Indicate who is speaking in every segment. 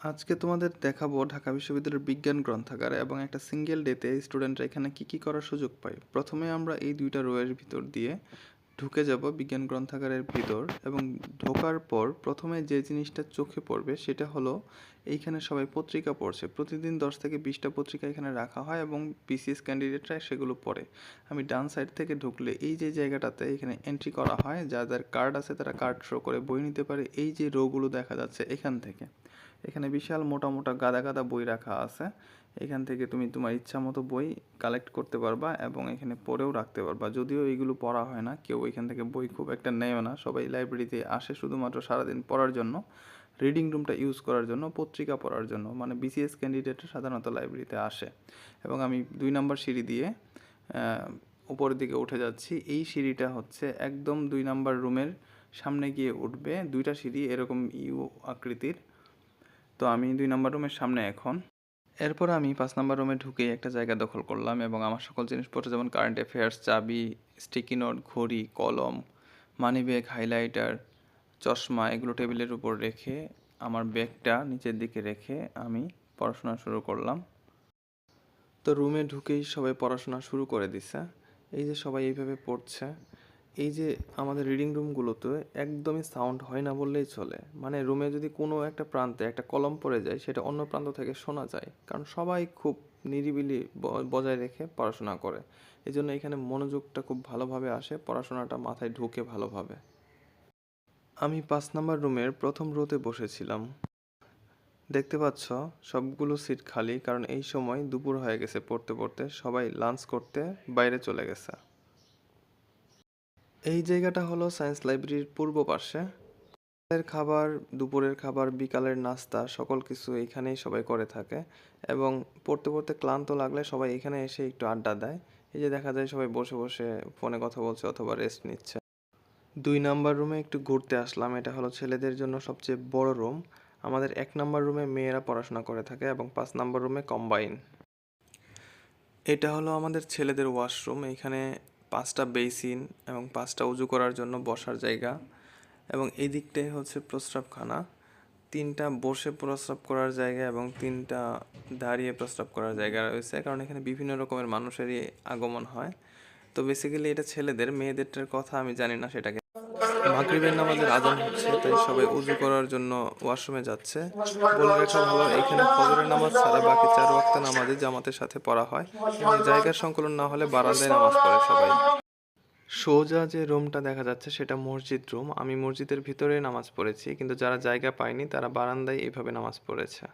Speaker 1: আজকে তোমাদের দেখাবো ঢাকা বিশ্ববিদ্যালয়ের বিজ্ঞান গ্রন্থাগার এবং একটা সিঙ্গেল ডেতে স্টুডেন্টরা এখানে কি কি করার সুযোগ পায়। প্রথমে আমরা এই দুইটা রোয়ের ভিতর দিয়ে ঢুকে যাব বিজ্ঞান গ্রন্থাগারের ভিতর এবং ঢোকার পর প্রথমে যে জিনিসটা চোখে পড়বে সেটা হলো এইখানে সবাই পত্রিকা পড়ছে। প্রতিদিন দশ থেকে বিশটা পত্রিকা এখানে রাখা হয় এবং বিসিএস ক্যান্ডিডেটরা সেগুলো পড়ে। আমি ডান সাইড থেকে ঢুকলে এই যে জায়গাটাতে এখানে এন্ট্রি করা হয় যাদের কার্ড আছে তারা কার্ড শো করে বই নিতে পারে। এই যে রোগুলো দেখা যাচ্ছে এখান থেকে। এখানে বিশাল মোটা মোটা গাদা গাদা বই রাখা আছে। এখান থেকে তুমি তোমার ইচ্ছা মতো বই কালেক্ট করতে পারবা এবং এখানে পড়েও রাখতে পারবা। যদিও এইগুলো পড়া হয় না, কেউ এখান থেকে বই খুব একটা নেয় না। সবাই লাইব্রেরিতে আসে শুধুমাত্র সারাদিন পড়ার জন্য রিডিং রুমটা ইউজ করার জন্য, পত্রিকা পড়ার জন্য। মানে বিসিএস ক্যান্ডিডেটরা সাধারণত লাইব্রেরিতে আসে। এবং আমি দুই নম্বর সিঁড়ি দিয়ে উপরের দিকে উঠে যাচ্ছি। এই সিঁড়িটা হচ্ছে একদম দুই নাম্বার রুমের সামনে গিয়ে উঠবে। দুইটা সিঁড়ি এরকম ইউ আকৃতির। তো আমি দুই নম্বর রুমের সামনে এখন। এরপর আমি পাঁচ নম্বর রুমে ঢুকে একটা জায়গা দখল করলাম এবং আমার সকল জিনিসপত্র যেমন কারেন্ট অ্যাফেয়ার্স চাবি স্টিকি নোট ঘড়ি, কলম মানি ব্যাগ হাইলাইটার চশমা এগুলো টেবিলের উপর রেখে আমার ব্যাগটা নিচের দিকে রেখে আমি পড়াশোনা শুরু করলাম। তো রুমে ঢুকেই সবাই পড়াশোনা শুরু করে দিছে। এই যে সবাই এইভাবে পড়ছে। এই যে আমাদের রিডিং রুমগুলোতে একদমই সাউন্ড হয় না বললেই চলে। মানে রুমে যদি কোনো একটা প্রান্তে একটা কলম পড়ে যায়, সেটা অন্য প্রান্ত থেকে শোনা যায়। কারণ সবাই খুব নিরিবিলি বজায় রেখে পড়াশোনা করে। এই জন্য এখানে মনোযোগটা খুব ভালোভাবে আসে, পড়াশোনাটা মাথায় ঢুকে ভালোভাবে। আমি পাঁচ নম্বর রুমের প্রথম রোতে বসেছিলাম। দেখতে পাচ্ছ, সবগুলো সিট খালি, কারণ এই সময় দুপুর হয়ে গেছে পড়তে পড়তে। সবাই লাঞ্চ করতে বাইরে চলে গেছে। এই জায়গাটা হলো সায়েন্স লাইব্রেরির পূর্ব পাশে। খাবার, দুপুরের খাবার, বিকালের নাস্তা, সকল কিছু এখানেই সবাই করে থাকে এবং পড়তে পড়তে ক্লান্ত লাগলে সবাই এখানে এসে একটু আড্ডা দেয়। এই যে দেখা যায় সবাই বসে বসে ফোনে কথা বলছে অথবা রেস্ট নিচ্ছে। দুই নাম্বার রুমে একটু ঘুরতে আসলাম। এটা হলো ছেলেদের জন্য সবচেয়ে বড় রুম আমাদের এক নাম্বার রুমে মেয়েরা পড়াশোনা করে থাকে এবং পাঁচ নাম্বার রুমে কম্বাইন এটা হলো আমাদের ছেলেদের ওয়াশরুম এখানে পাঁচটা বেসিন এবং পাঁচটা উজু করার জন্য বসার জায়গা এবং এই দিকটাই হচ্ছে প্রস্রাবখানা। তিনটা বসে প্রস্রাব করার জায়গা এবং তিনটা দাঁড়িয়ে প্রস্রাব করার জায়গা রয়েছে, কারণ এখানে বিভিন্ন রকমের মানুষেরই আগমন হয়। তো বেসিক্যালি এটা ছেলেদের মেয়েদেরটার কথা আমি জানি না সেটাকে মাগরিবের নামাজের আজান হচ্ছে, তাই সবাই উজু করার জন্য ওয়াশরুমে যাচ্ছে। বলে রাখা ভালো, এখানে ফজরের নামাজ ছাড়া বাকি চার ওয়াক্ত নামাজে জামাতের সাথে পড়া হয়। জায়গার সংকলন না হলে বারান্দায় নামাজ পড়ে সবাই। সোজা যে রুমটা দেখা যাচ্ছে, সেটা মসজিদ রুম। আমি মসজিদের ভিতরে নামাজ পড়েছি, কিন্তু যারা জায়গা পায়নি, তারা বারান্দায় এইভাবে নামাজ পড়েছে।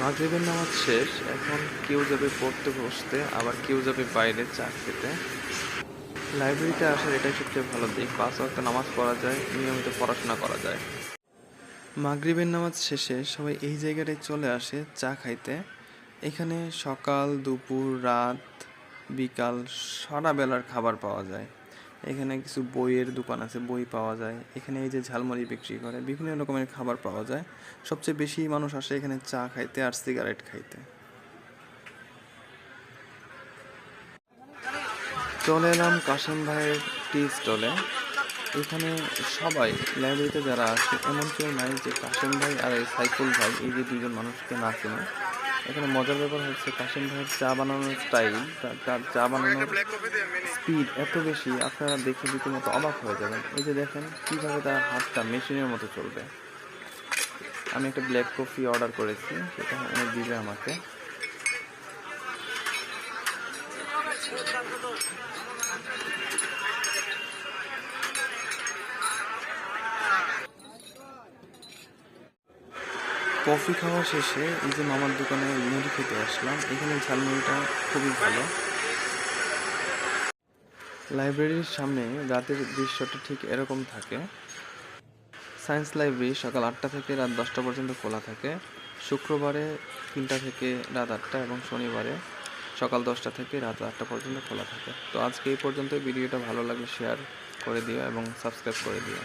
Speaker 1: মাগরিবের নামাজ শেষ, এখন কেউ যাবে পড়তে বসতে, আবার কেউ যাবে বাইরে চা খেতে। লাইব্রেরিতে আসার এটাই সবচেয়ে ভালো দিক। পাঁচ ওয়াক্ত নামাজ পড়া যায়, নিয়মিত পড়াশোনা করা যায়। মাগরিবের নামাজ শেষে সবাই এই জায়গাটায় চলে আসে চা খাইতে। এখানে সকাল, দুপুর, রাত, বিকাল সারা বেলার খাবার পাওয়া যায়। এখানে কিছু বইয়ের দোকান আছে, বই পাওয়া যায়। এখানে এই যে ঝালমুড়ি বিক্রি করে, বিভিন্ন রকমের খাবার পাওয়া যায়। সবচেয়ে বেশি মানুষ আসে এখানে চা খাইতে আর সিগারেট খাইতে। চলে এলাম কাশিম ভাইয়ের টি স্টলে। এখানে সবাই, লাইব্রেরিতে যারা আসে এমন কেউ নাই যে কাশিম ভাই আর এই সাইফুল ভাই, এই যে দুজন মানুষকে না চেনে। এখানে মজার ব্যাপার হচ্ছে কাশিম ভাইয়ের চা বানানোর স্টাইল তার চা বানানোর স্পিড এত বেশি, আপনারা দেখে রীতিমতো অবাক হয়ে যাবেন। এই যে দেখেন, কীভাবে তার হাতটা মেশিনের মতো চলবে। আমি একটা ব্ল্যাক কফি অর্ডার করেছি, সেটা উনি দিবে আমাকে। কফি খাওয়া শেষে এই যে মামার দোকানে মুড়ি খেতে আসলাম। এখানে ঝালমুড়িটা খুবই ভালো। লাইব্রেরির সামনে রাতের দৃশ্যটা ঠিক এরকম থাকে। সায়েন্স লাইব্রেরি সকাল আটটা থেকে রাত দশটা পর্যন্ত খোলা থাকে। শুক্রবারে তিনটা থেকে রাত আটটা এবং শনিবারে সকাল দশটা থেকে রাত আটটা পর্যন্ত খোলা থাকে। তো আজকে এই পর্যন্ত ভিডিওটা ভালো লাগলে শেয়ার করে দিও এবং সাবস্ক্রাইব করে দিও।